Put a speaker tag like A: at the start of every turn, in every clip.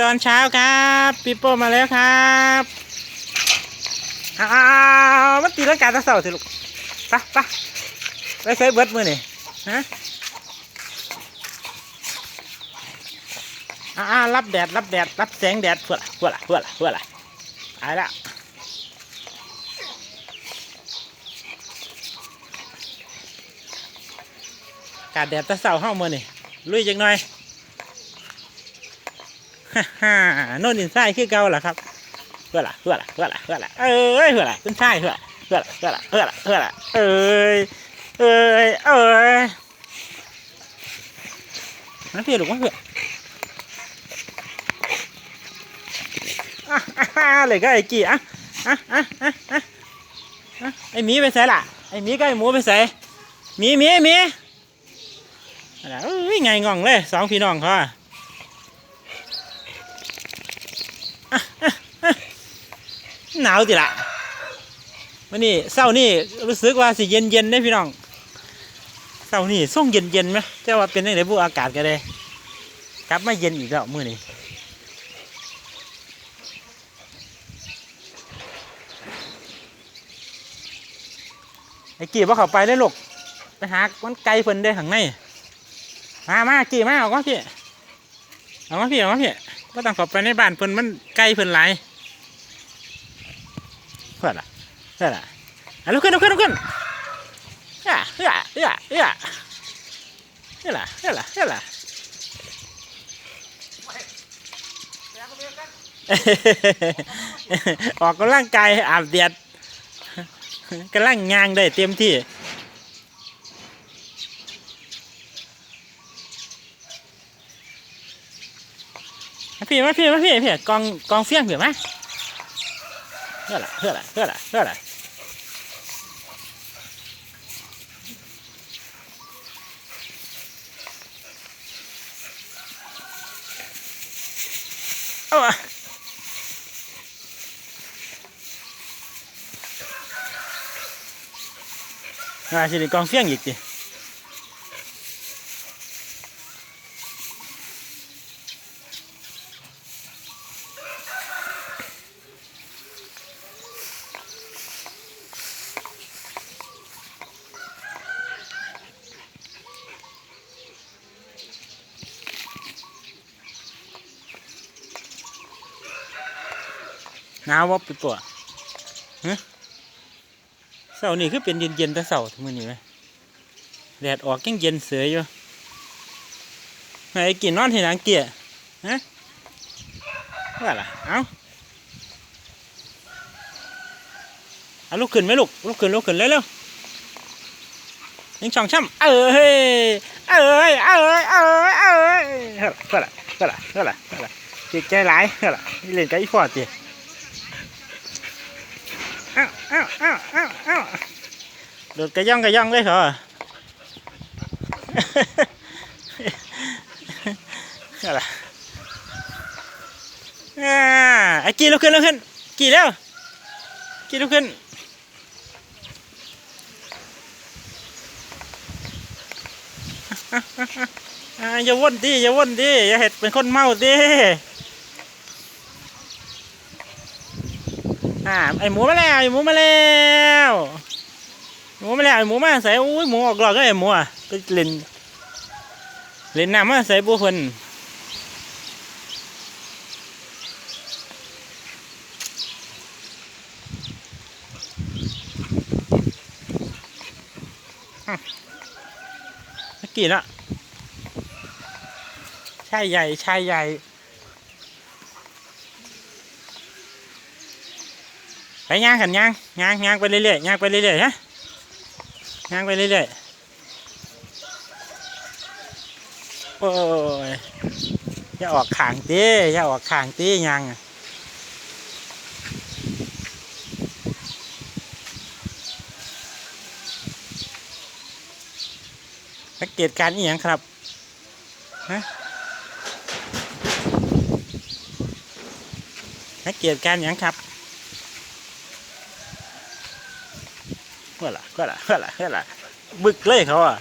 A: ตอนเช้าครับปีโป้มาแล้วครับอ้าวมันตีร่างกาตะเสาสิลูกไปไปไปใส่เบิร์ดมือนี่ฮะอ่ารับแดดรับแดดรับแสงแดดเพื่อละเพื่อละเพื่อละเพื่อละไปละกาดแดดตะเสาห้ามือนี่ลุยจังหน่อย ฮ่าฮ่าโน่นอินไซด์คือเก่าเหรอครับเพื่อละเพื่อละเพื่อละเพื่อละเอ้ยเพื่อละขึ้นใช่เพื่อละเพื่อละเพื่อละเพื่อละเพื่อละเอ้ยเอ้ยเอ้ยมาเพื่อลูกมาเพื่ออะอะอะเลยก็ไอ้กี่อะอะอะอะอะไอ้มีไปใส่ละไอ้มีก็ไอ้หมูไปใส่มีมีมีอะไรเอ้ยไงงองเลยสองพี่น้องเขาอะ หนาวจิละวันนี้เศร้านี่รู้สึกว่าสิเย็นเย็นได้พี่น้องเศร้านี่ส่งเย็นเย็นไหมเจ้าว่าเป็นยังไงบุอากาศกันเลยกลับมาเย็นอีกแล้วมื้อนี้ไอ้กี่ว่าเขาไปเลยลูกไปหามันไกลเพิ่นได้ข้างในมามากี่มาเอาก็พี่เอามาพี่เอามาพี่ ก็ต้องเข้าไปในบ้านเพิ่นมันไกลเพิ่นหลายเพื่อนล่ะเพื่อนล่ะอะลุกขึ้นลุกขึ้นลุกขึ้นเฮ้ยเฮ้ยเฮ้ยเฮ้ยเฮ้ยล่ะเฮ้ยล่ะเฮ้ยล่ะออกกำลังกายอาบเดียดกำลังงางได้เต็มที่ พี่มาพี่มาพี่พี่กองกองเฟี้ยงเผื่อไหมเฮ้ยล่ะเฮ้ยล่ะเฮ้ยล่ะเฮ้ยล่ะเอาอะอ่าสิกองเฟี้ยงอีกดิ หนาวบ่ปิดตัวฮะเสาร์นี่คือเป็นเย็นเย็นๆแต่เสาร์มื้อนี้ไหมแดดออกยังเย็นเสืออยู่ไอ้กินนอนที่หลังเกียฮะว่าล่ะเอ้าเอาลุกขึ้นไหมลูกลุกขึ้นลุกขึ้นเร็วๆยิงช่องช่ำเอ้ยเอ้ยเอ้ยเอ้ยเอ้ยเฮ้ยเฮ้ยล่ะเฮ้ยล่ะเฮ้ยล่ะเฮ้ยล่ะจิตใจร้ายเฮ้ยล่ะนี่เล่นกับอีฟอร์ดดิอ้าว อ้าวอ้าวอ้าวอ้าวโดดกระย่องกระย่องเลยเหรออะไรอ่าไอ้กี่ลุกขึ้นลุกขึ้น กี่แล้ว กี่ลุกขึ้นอ่าอย่าว่นดิอย่าว่นดิอย่าเห็ดเป็นคนเมาดิ อ่าไอหมูมาแล้วไอหมูมาแล้วหมูมาแล้วไอหมูมาใส่อุ้ยหมูออกหลอกก็ไอหมูอะไปเล่นเล่นน้ำมาใส่บัวเพิ่นอะเมื่อกี้ละชายใหญ่ชายใหญ่ ไปย่างขันย่างย่างย่างไปเรื่อยๆย่างไปเรื่อยๆฮะย่างไปเรื่อยๆโอ้ยอย่าออกขางตีอย่าออกขางตีย่างสังเกตการอีหยังครับฮะสังเกตการณ์หยังครับ เมื่อล่ะเมื่อล่ะเมื่อล่ะเมื่อล่ะบึกเลยเขาอะ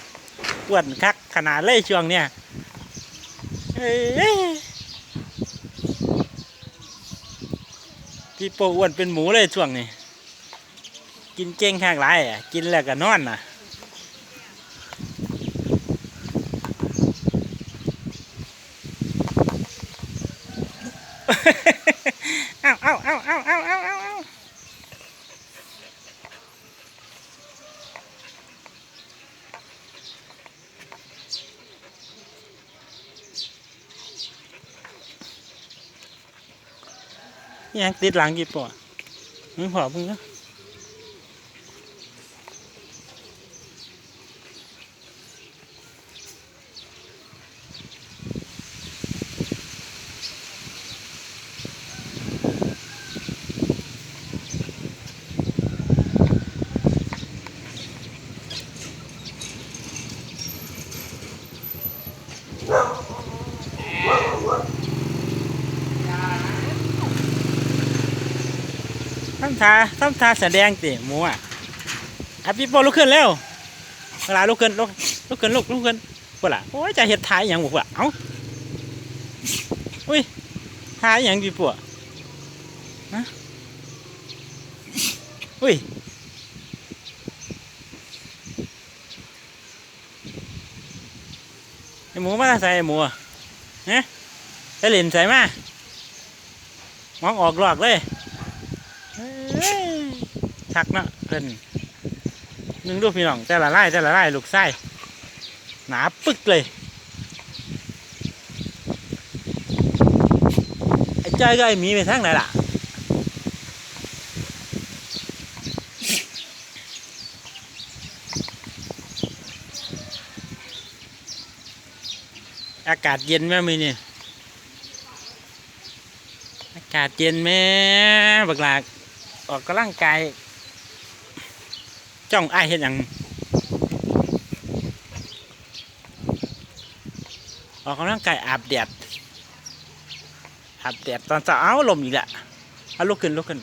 A: อ้วนคักขนาดเลยช่วงเนี้ยพี่โป้อ้วนเป็นหมูเลยช่วงนี้ กินเก่งข้างไรอะกินแล้วก็นอนน่ะเอาเอาเอาเอาเอาเอาเอาเอาอิห ยังติดหลังกี่ปอมึงพอมึงเนะำท่าทำท่าแสดงติหมูอะอะพี่ป้ลุกขึ้นเร็วเวลาลุกขึ้นลุกลุกขึ้นลุกลุกขึ้นปวดละโอ้ยจะเห็ดทายอย่างบุกละเอ้าอุ้ยทายอย่างพี่ปวดฮะอุ้ยไอหมูมาใส่หมูอะเนี่ยจะเล่นใส่มา มองออกหลอกเลย ชักเนาะเพิ่นหนึ่งลูกพี่น้องแต่ละไร่แต่ละไร่ลูกไส้หนาปึกเลยไอ้จ้อยก็ไอ้หมีไปทางไหนล่ะอากาศเย็นแม่มือนี่อากาศเย็นแม่บักหลาก ออกกำลังกายจ้องอ้ายเห็นอย่างออกกำลังกายอาบแดดอาบแดดตอนเช้าเอาลมอีกและเอาลุกขึ้นลุกขึ้น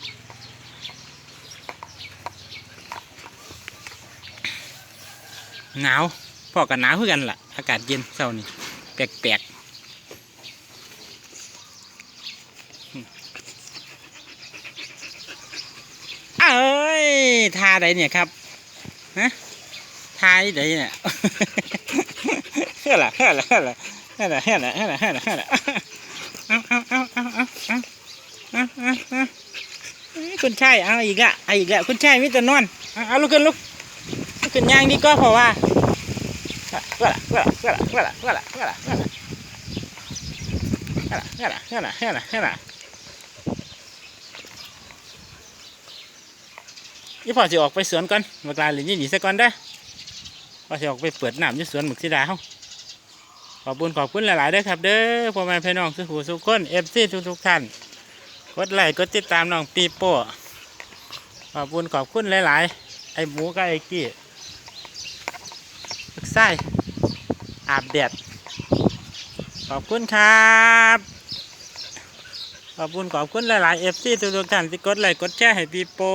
A: หนาวพอกันหนาวคือกันล่ะ อากาศเย็นเช้านี่แปลกๆ เอ้ยทาใดเนี่ยครับฮะทาใดเนี่ยเฮ้ยล่ะเฮ้ยล่ะเฮ้ยล่ะเฮ้ยล่ะเฮ้ยล่ะเฮ้ยล่ะเฮ้ยล่ะเฮ้ยล่ะเอาเอาเอาเอาเอาเอาเอาเอาคุณชายเอาอีกละเอาอีกละคุณชายมิตรนอนเอาเอาลุกขึ้นลุกลุกขึ้นย่างดีก็เพราะว่าเฮ้ยล่ะเฮ้ยล่ะเฮ้ยล่ะเฮ้ยล่ะเฮ้ยล่ะเฮ้ยล่ะเฮ้ยล่ะเฮ้ยล่ะเฮ้ยล่ะเฮ้ยล่ะเฮ้ ยล่ะเฮ้ยล่ะยี่พอสิออกไปสวนก่อนเวลาหรือยี่หนีซะก่อนได้อพอสิออกไปเปิดน้ำที่สวนหมึกสีดาเฮาขอบคุณขอบคุณหลายๆด้อครับ เด้อพ่อแม่พี่น้องสุขุสุขคนเอฟซีทุกทุกๆท่านกดไลค์กดติดตามน้องปีโป้ขอบคุณขอบคุณหลายๆ ไอหมูกับไอกี้ลูกไส้อาบแดดขอบคุณครับ ขอบคุณขอบคุณหลายๆเอฟซีทุกๆท่านที่กดไลค์กดแชร์ให้ปีโป้